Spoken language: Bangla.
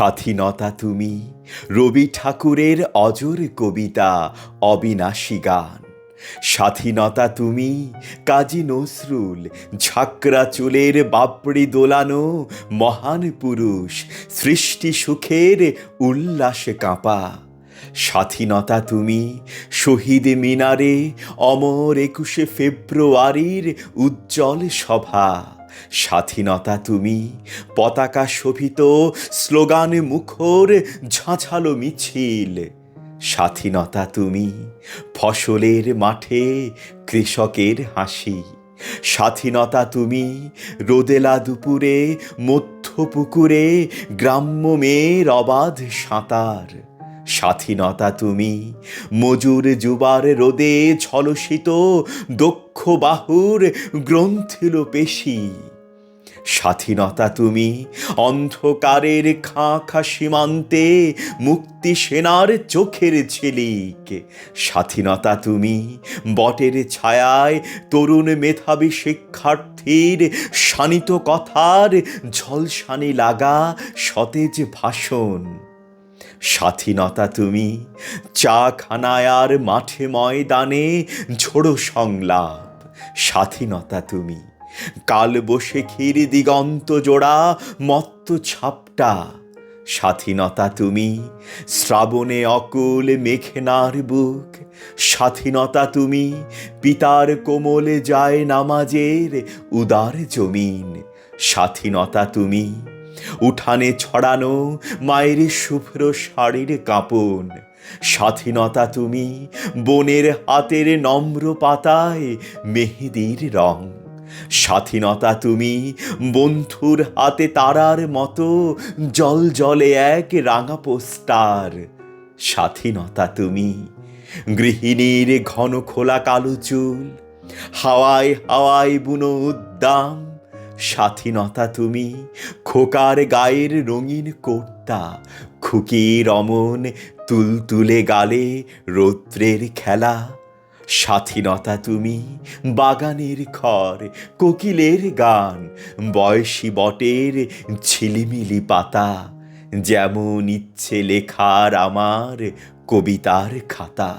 স্বাধীনতা তুমি, রবি ঠাকুরের অজর কবিতা, অবিনাশী গান। স্বাধীনতা তুমি, কাজী নজরুল ঝাঁকড়া চুলের বাপড়ি দোলানো মহান পুরুষ, সৃষ্টি সুখের উল্লাসে কাঁপা। স্বাধীনতা তুমি, শহীদ মিনারে অমর একুশে ফেব্রুয়ারির উজ্জ্বল সভা। স্বাধীনতা তুমি, পতাকা শোভিত, স্লোগান মুখর, ঝাঁঝালো মিছিল। স্বাধীনতা তুমি, ফসলের মাঠে কৃষকের হাসি। স্বাধীনতা তুমি, রোদেলা দুপুরে, মধ্য পুকুরে, গ্রাম্য মেয়ের অবাধ সাঁতার। স্বাধীনতা তুমি। মজুর যুবার রোদে ঝলসিত দক্ষ বাহুর গ্রন্থিল পেশি। স্বাধীনতা তুমি অন্ধকারের খাঁ খা সীমান্তে মুক্তি সেনার চোখের ঝিলিক। স্বাধীনতা তুমি বটের ছায়ায় তরুণ মেধাবী শিক্ষার্থীর শানিত কথার ঝলসানি লাগা সতেজ ভাষণ। স্বাধীনতা তুমি চা খানায় আর মাঠে ময়দানে ঝোড়ো সংলাপ, স্বাধীনতা তুমি। কাল বসে ক্ষীর দিগন্ত জোড়া, মত্ত ছাপটা, স্বাধীনতা তুমি। শ্রাবণে অকুল মেঘনার বুক, স্বাধীনতা তুমি। পিতার কোমলে যায় নামাজের উদার জমিন, স্বাধীনতা তুমি। উঠানে ছড়ানো মায়ের শুভ্র শাড়ির কাঁপন। স্বাধীনতা তুমি বনের হাতের নম্র পাতায় মেহেদির রং। স্বাধীনতা তুমি বন্ধুর হাতে তারার মতো জল জলে এক রাঙা পোস্টার। স্বাধীনতা তুমি গৃহিণীর ঘন খোলা কালো চুল। হাওয়ায় হাওয়ায় বুনো উদ্দাম স্বাধীনতা তুমি, খোকার গায়ের রঙিন কোর্তা খুকির অমন তুলতুলে গালে রৌদ্রের খেলা। স্বাধীনতা তুমি, বাগানের ঘর কোকিলের গান, বয়সী বটের ঝিলিমিলি পাতা, যেমন ইচ্ছে লেখার আমার কবিতার খাতা।